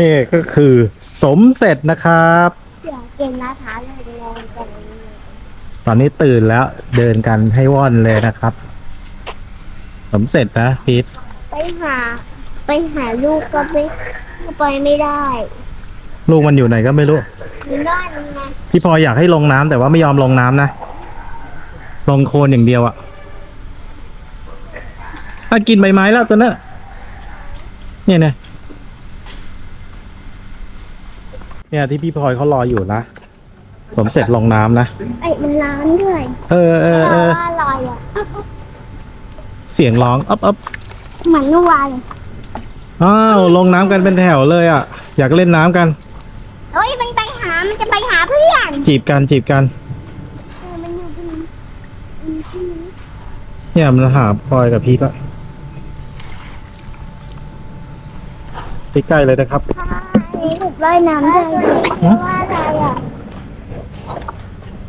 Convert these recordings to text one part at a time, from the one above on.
นี่ก็คือสมเสร็จนะครับ อยากกินนะคะเลยนอนกันเลยตอนนี้ตื่นแล้วเดินกันให้ว่อนเลยนะครับ สมเสร็จนะพีทไปหา ไปหาลูกก็ไม่ก็ไปไม่ได้ลูกมันอยู่ไหนก็ไม่รู้มีได้ยังไงพี่พลอยอยากให้ลงน้ำแต่ว่าไม่ยอมลงน้ำนะ ลงโคลนอย่างเดียวอะอะกินใบไม้แล้วตัวนั้นเนี่ยเนี่ย เนี่ยที่พี่พลอยเขารออยู่นะ สมเสร็จลงน้ำนะ ไอ้มันร้านด้วยเออเออเออว่าอร่อยอะเสียงร้องอ๊อบอ๊อบเหมือนเมื่อวานอ้าวลงน้ำกันเป็นแถวเลยอะ อยากเล่นน้ำกันเฮ้ยมันไปหา มันจะไปหาเพื่อนจีบกันจีบกัน เออมันอยู่ที่นี่มันอยู่ที่นี่เนี่ยมันหาพลอยกับพี่ก็ใกล้ๆเลยนะครับ ค่ะอั นนี้ถูกว่ายน้ำได้ด้วยว่าอะไรอะ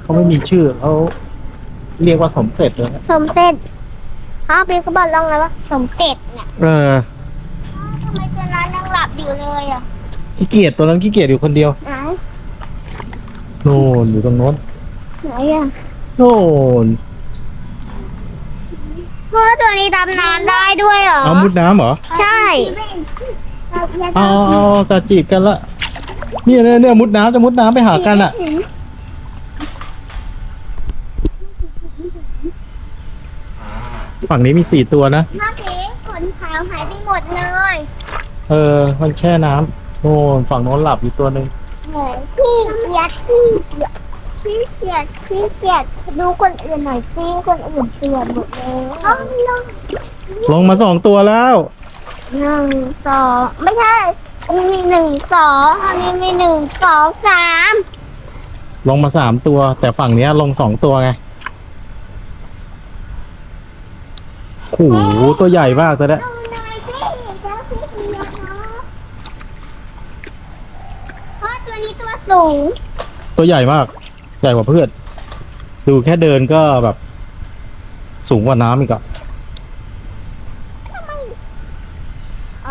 เขาไม่มีชื่อเขาเรียกว่าสมเสร็จเลยนะสมเสร็จอ้าวพี่ก็บอกลองไงว่าสมเสร็จเนี่ยเออทำไมตัวนั้นยังหลับอยู่เลยอะขี้เกียจตัวนั้นขี้เกียจอยู่คนเดียวไหนโน่นอยู่ตรงโน้นไหนอะโน่นเพราะตัวนี้ดำน้ำได้ด้วยเหรอเอามุดน้ำเหรอใช่ เอาเอาเอาจะจีบกันละเนี่ยเนี่ยเนี่ยมุดน้ำจะมุดน้ำไปหากันอะ ฝั่งนี้มีสี่ตัวนะ พ่อเพขนขาวหายไปหมดเลยเออ มันแช่น้ำโน่นฝั่งโน้นหลับอยู่ตัวหนึ่งพี่เกียดพี่เกียดพี่เกียดพี่เกียดดูคนอื่นหน่อยสิคนอื่นเปลี่ยนหมดเลยเอาลงลงมาสองตัวแล้ว หนึ่งสองไม่ใช่อันนี้มีหนึ่งสองอันนี้มีหนึ่งสองสามลงมาสามตัว แต่ฝั่งเนี้ยลงสองตัวไงโอ้โหตัวใหญ่มากตัวเนี้ยลงหน่อยสิเจ้าพี่เกียดนะเพราะตัวนี้ตัวสูงตัวใหญ่มาก ใหญ่กว่าเพื่อน ดูแค่เดินก็แบบ สูงกว่าน้ำอีกอะ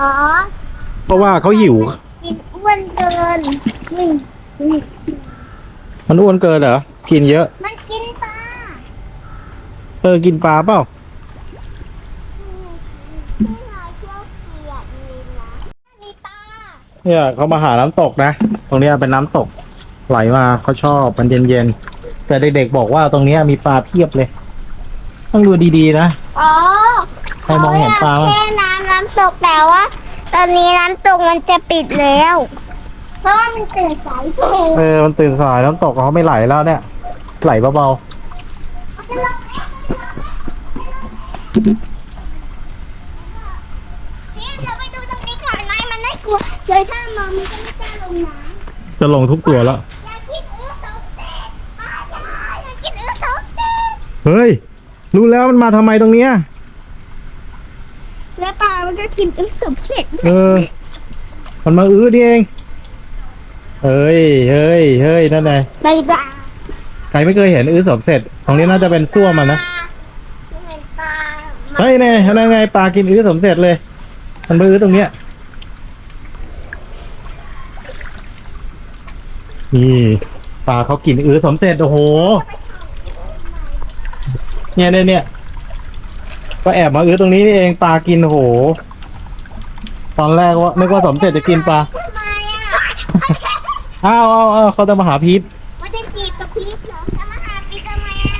อ๋อ เพราะว่าเขาหิว กินอ้วนเกินนี่นี่มันอ้วนเกินเหรอ กินเยอะ มันกินปลาเออ กินปลาเปล่าพี่หน่อยเที่ยวเกียดมีนะมีปลาเนี่ยเขามาหาน้ำตกนะ ตรงเนี้ยเป็นน้ำตก ไหลมาเขาชอบมันเย็นๆ แต่เด็กๆบอกว่าตรงเนี้ยมีปลาเพียบเลย ต้องดูดีๆนะ อ๋อใครมองเห็นปลาขมั้ยแค่น้ำน้ำตกแต่ว่า ตอนนี้น้ำตกมันจะปิดแล้ว เพราะว่ามันตื่นสายเพลงเออ มันตื่นสายน้ำตกเขาไม่ไหลแล้วเนี่ย ไหลเบาพี่เราไปดูตรงนี้ก่อนไหมมันน่ากลัวเลยถ้ามองมันก็ไม่กล้าลงน้ๆจะลงทุกตัวแล้วำอย่าคิดอื้อสมเด็จอ้าวอย่าคิดอื้อสมเด็จเฮ้ย รู้แล้วมันมาทำไมตรงเนี้ย แล้วปลามันก็กินอื้อสมเด็จเออ มันมาอื้อนี่เอง เฮ้ย เฮ้ย เฮ้ย นั่นไงใบปลาใครไม่เคยเห็นอื้อสมเสร็จตรงนี้น่าจะเป็นส้วมมันนะเห็นปลาใช่แน่นั่นไงปลากินอื้อสมเสร็จเลย มันมาอื้อตรงเนี้ย นี่ปลาเขากินอื้อสมเสร็จ โอ้โห เนี่ยเนี่ยเนี่ย ก็แอบมาอื้อตรงนี้นี่เองปลากินโอ้โห ตอนแรกว่านึกว่าสมเสร็จจะกินปลาทำไมอะอ้าวอ้าวอ้าวเขาจะมาหาพีทมันจะจีบกับพีชเหรอจะมาหาพีชทำไมอะ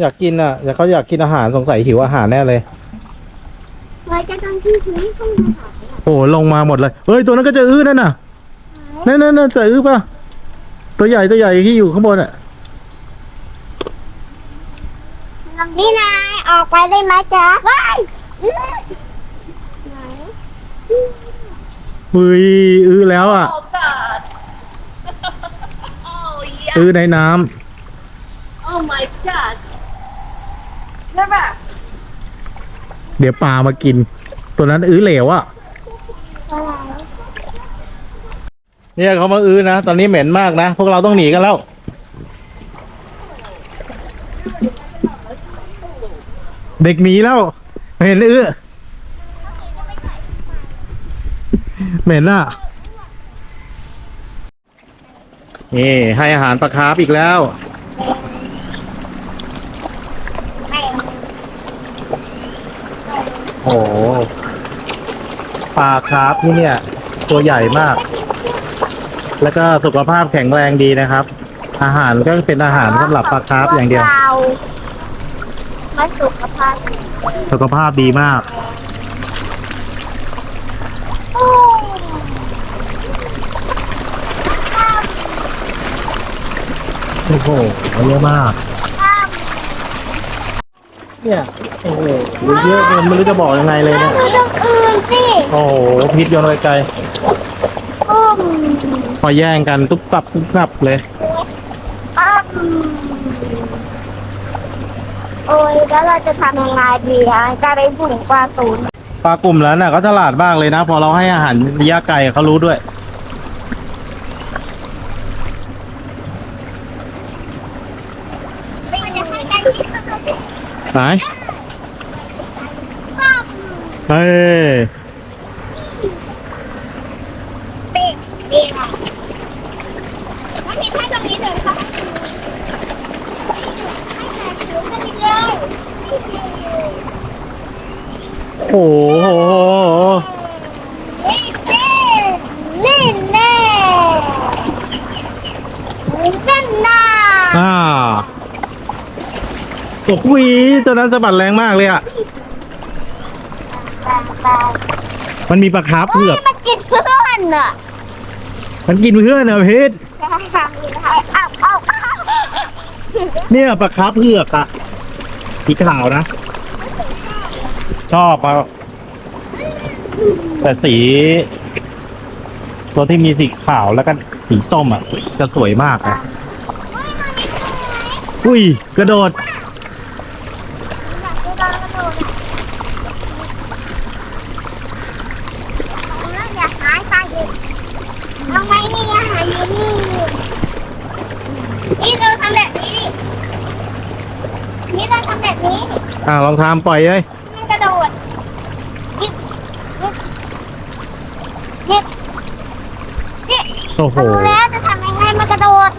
อยากกินอะอยากเขาอยากกินอาหารสงสัยหิวอาหารแน่เลยไว้จะต้องที่พีชต้องมาหาเนี่ยโอ้โหลงมาหมดเลยเฮ้ยตัวนั้นก็จะอื้อนั่นน่ะนั่นนั่นนั่นจะอื้อป่ะตัวใหญ่ตัวใหญ่ที่อยู่ข้างบนอะ นี่นายออกไปได้ไหมจ๊ะว้ายไหนเฮ้ยอื้อแล้วอะ Oh God. oh yeah. อื้อในน้ Oh my God. Never. ำเดี๋ยวปลามากิน ตัวนั้นอื้อเหลวอะอะไรเนี่ยเขามาอื้อนะ ตอนนี้เหม็นมากนะ พวกเราต้องหนีกันแล้ว เด็กหนีแล้วเห็นอื้อเหม็นอะนี่ให้อาหารปลาคาร์ฟอีกแล้ว โอ้โหปลาคาร์ฟที่เนี่ย ตัวใหญ่มาก แล้วก็สุขภาพแข็งแรงดีนะครับ อาหารก็เป็นอาหารสำหรับปลาคาร์ฟอย่างเดียว มาสุขภาพสุขภาพดีมาก โอ้โอ้โหเยอะมาก ข้ามเนี่ยโอ้โหเยอะเลยไม่รู้จะบอกยังไงเลยเนี่ยดูตรงอื่นสิโอ้โหพิษโยนไปไกลอืมพอแย่งกันตุ๊บตับตุ๊บตับเลยอืม โอ้ยแล้วเราจะทำยังไงดีอะจะได้บุ่งปลาตูนปลากลุ่มแล้วน่ะก็ฉลาดมากเลยนะ พอเราให้อาหารระยะไกลเขารู้ด้วย ไม่จะให้กันที่สุดเลยไหนอืมเฮ้ย เป๊ะเป๊ะอะแล้วมีท่าตรงนี้เลยค่ะให้แต่ถือกันเลยนี่คือ โอ้โหนี่แน่นี่แน่นั่นน่ะอ่าตกหวีตัวนั้นสะบัดแรงมากเลยอะ มันมีปลาคาร์ฟโอ้เผืยอกมันกินเพื่อนอะมันกินเพื่อนเหรอพีทจะให้ทำยังไงอ้าวอ้าวอ้าวเนี่ยปลาคาร์ฟเผือกอะสีขาวนะ ชอบอะแต่สี ตัวที่มีสีขาวแล้วก็สีส้มอะ จะสวยมากอะอุ้ย กระโดดอย่าหายไปเลยทำไมนี่อาหารอยู่นี่นี่เราทำแบบนี้ดินี่เราทำแบบนี้ อ่าลองทำปล่อยเลย มันกระโดดยิบยิบยิบ โอ้โห รู้แล้วจะทำยังไงมันกระโดด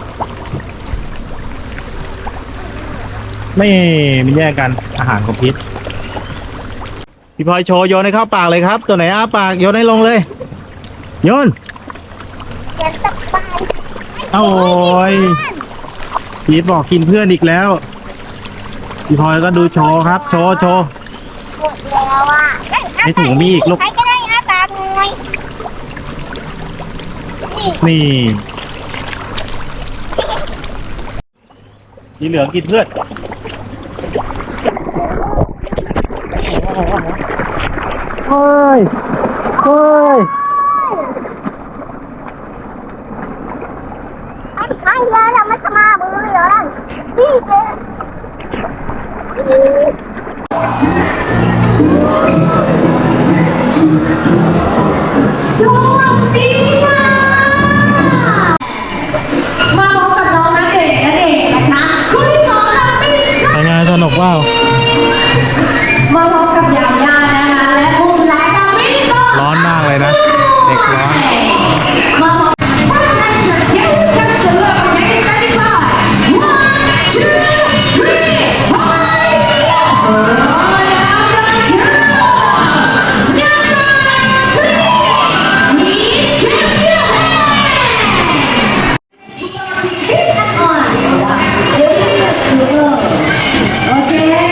ไม่ไม่แย่งกันอาหารของพิษพี่พลอยโชว์โยนให้เข้าปากเลยครับ ตัวไหนอ้าปากโยนให้ลงเลยโยนเขียนตะปายโอ้ย พีทบอกกินเพื่อนอีกแล้ว พี่พลอยก็ดูโชว์ครับ โชว์โชว์ หมดแล้วอะในถุงมีอีกลูก ใครก็ได้อาปากหน่อย นี่นี่สีเหลืองกินเพื่อนเฮ้ยเฮ้ย Ok?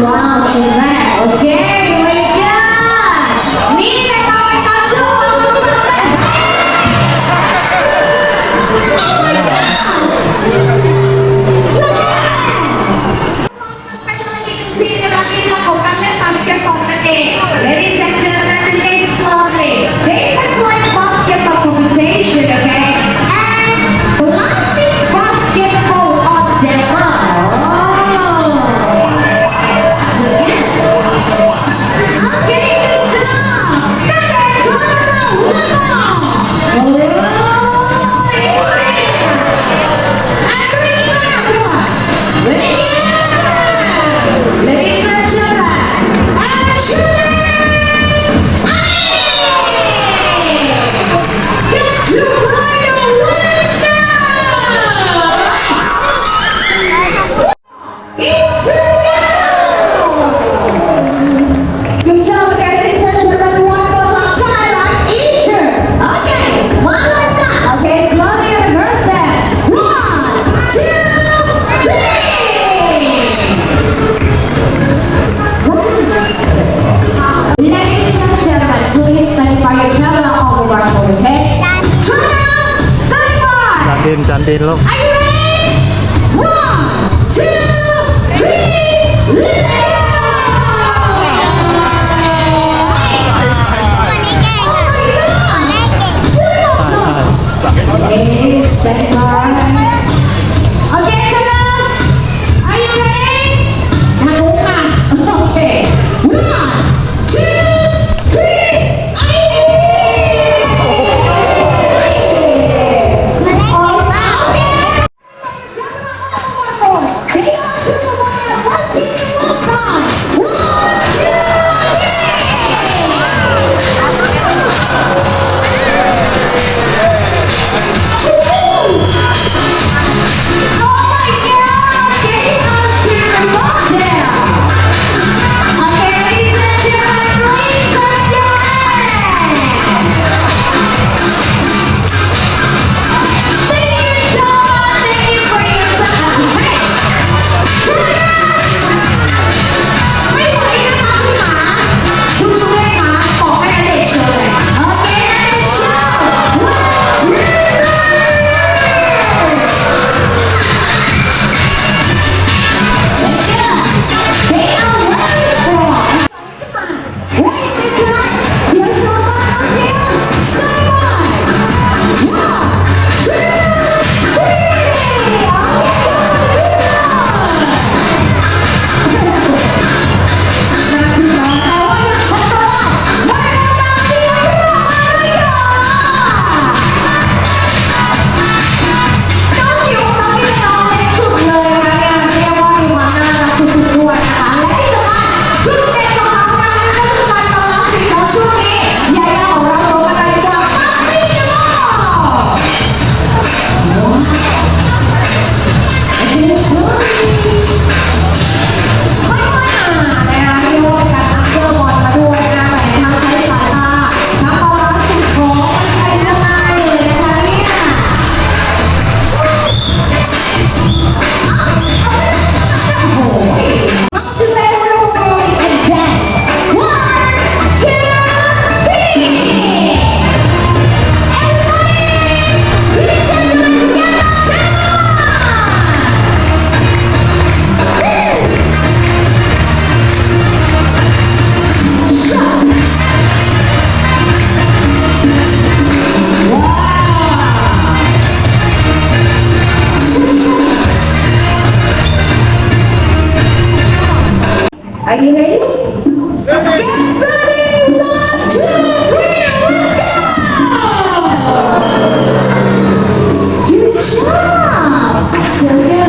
นแห ดิ 相约。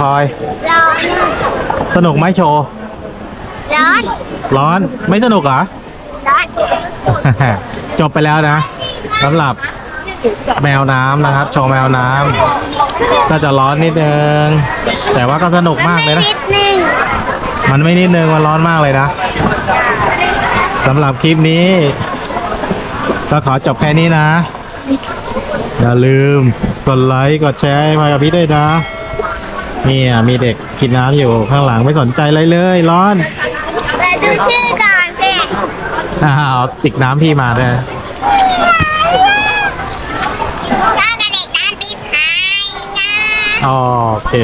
พลอย ร้อนสนุกไหมโชว์ ร้อน ร้อนไม่สนุกเหรอ ร้อน จบไปแล้วนะสำหรับแมวน้ำนะครับ โชว์แมวน้ำก็จะร้อนนิดนึง แต่ว่าก็สนุกมากเลยนะ นิดนึง มันไม่นิดนึงมันร้อนมากเลยนะสำหรับคลิปนี้ ก็ขอจบแค่นี้นะ อย่าลืมกดไลค์ กดแชร์ให้มากับพี่ด้วยนะ นี่อะมีเด็กกินน้ำอยู่ข้างหลังไม่สนใจอะไรเลยร้อนแต่ดูชื่อก่อนสิอ้าวติกน้ำพี่มาด้วยถ้าเด็กการบินไทยนะ อ๋อโอเค